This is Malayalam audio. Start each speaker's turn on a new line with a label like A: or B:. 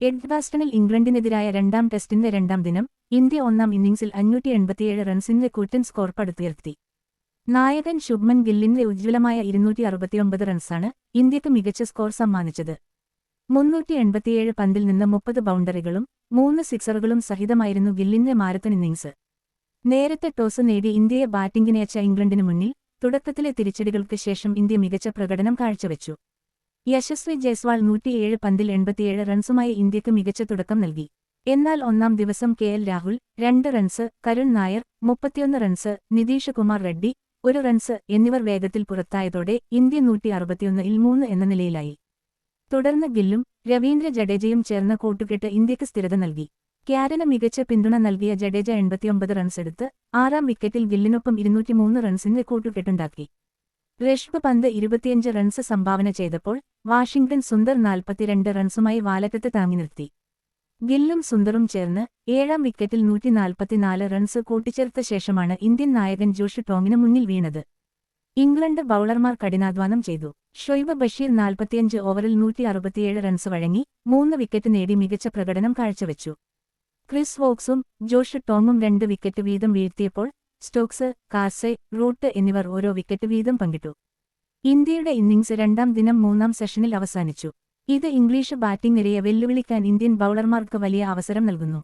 A: എഡ്വാസ്റ്റണിൽ ഇംഗ്ലണ്ടിനെതിരായ രണ്ടാം ടെസ്റ്റിന്റെ രണ്ടാം ദിനം ഇന്ത്യ ഒന്നാം ഇന്നിംഗ്സിൽ അഞ്ഞൂറ്റി എൺപത്തിയേഴ് റൺസിന്റെ കൂറ്റൻ സ്കോർ പടുത്തുയർത്തി. നായകൻ ശുഭ്മൻ ഗില്ലിന്റെ ഉജ്ജ്വലമായ ഇരുന്നൂറ്റി അറുപത്തിയൊമ്പത് റൺസാണ് ഇന്ത്യയ്ക്ക് മികച്ച സ്കോർ സമ്മാനിച്ചത്. മുന്നൂറ്റി എൺപത്തിയേഴ് പന്തിൽ നിന്ന് മുപ്പത് ബൗണ്ടറികളും മൂന്ന് സിക്സറുകളും സഹിതമായിരുന്നു ഗില്ലിന്റെ മാരത്തൺ ഇന്നിംഗ്സ്. നേരത്തെ ടോസ് നേടി ഇന്ത്യയെ ബാറ്റിംഗിനയച്ച ഇംഗ്ലണ്ടിനു മുന്നിൽ തുടക്കത്തിലെ തിരിച്ചടികൾക്ക് ശേഷം ഇന്ത്യ മികച്ച പ്രകടനം കാഴ്ചവെച്ചു. യശസ്വി ജയ്സ്വാൾ നൂറ്റിയേഴ് പന്തിൽ എൺപത്തിയേഴ് റൺസുമായി ഇന്ത്യയ്ക്ക് മികച്ച തുടക്കം നൽകി. എന്നാൽ ഒന്നാം ദിവസം കെ എൽ രാഹുൽ രണ്ട് റൺസ് കരുൺ നായർ മുപ്പത്തിയൊന്ന് റൺസ് നിതീഷ് കുമാർ റെഡ്ഡി ഒരു റൺസ് എന്നിവർ വേഗത്തിൽ പുറത്തായതോടെ ഇന്ത്യ നൂറ്റി അറുപത്തിയൊന്നിൽ മൂന്ന് എന്ന നിലയിലായി. തുടർന്ന് ഗില്ലും രവീന്ദ്ര ജഡേജയും ചേർന്ന് കൂട്ടുകെട്ട് ഇന്ത്യയ്ക്ക് സ്ഥിരത നൽകി. ക്യാരന് മികച്ച പിന്തുണ നൽകിയ ജഡേജ എൺപത്തിയൊമ്പത് റൺസെടുത്ത് ആറാം വിക്കറ്റിൽ ഗില്ലിനൊപ്പം ഇരുന്നൂറ്റിമൂന്ന് റൺസിന്റെ കൂട്ടുകെട്ടുണ്ടാക്കി. ഋഷഭ് പന്ത് ഇരുപത്തിയഞ്ച് റൺസ് സംഭാവന ചെയ്തപ്പോൾ വാഷിംഗ്ടൺ സുന്ദർ നാൽപ്പത്തിരണ്ട് റൺസുമായി വാലറ്റത്ത് താങ്ങി നിർത്തി. ഗില്ലും സുന്ദറും ചേർന്ന് ഏഴാം വിക്കറ്റിൽ നൂറ്റിനാൽപ്പത്തിനാല് റൺസ് കൂട്ടിച്ചേർത്ത ശേഷമാണ് ഇന്ത്യൻ നായകൻ ജോഷ് ടോങ്ങിന് മുന്നിൽ വീണത്. ഇംഗ്ലണ്ട് ബൌളർമാർ കഠിനാധ്വാനം ചെയ്തു. ഷൊയ്ബ് ബഷീർ നാൽപ്പത്തിയഞ്ച് ഓവറിൽ നൂറ്റി അറുപത്തിയേഴ് റൺസ് വഴങ്ങി മൂന്ന് വിക്കറ്റ് നേടി മികച്ച പ്രകടനം കാഴ്ചവെച്ചു. ക്രിസ് വോക്സും ജോഷ് ടോമും രണ്ട് വിക്കറ്റ് വീതം വീഴ്ത്തിയപ്പോൾ സ്റ്റോക്സ് കാർസെ റൂട്ട് എന്നിവർ ഓരോ വിക്കറ്റ് വീതം പങ്കിട്ടു. ഇന്ത്യയുടെ ഇന്നിംഗ്സ് രണ്ടാം ദിനം മൂന്നാം സെഷനിൽ അവസാനിച്ചു. ഇത് ഇംഗ്ലീഷ് ബാറ്റിംഗ് നിരയെ വെല്ലുവിളിക്കാൻ ഇന്ത്യൻ ബൌളർമാർക്ക് വലിയ അവസരം നൽകുന്നു.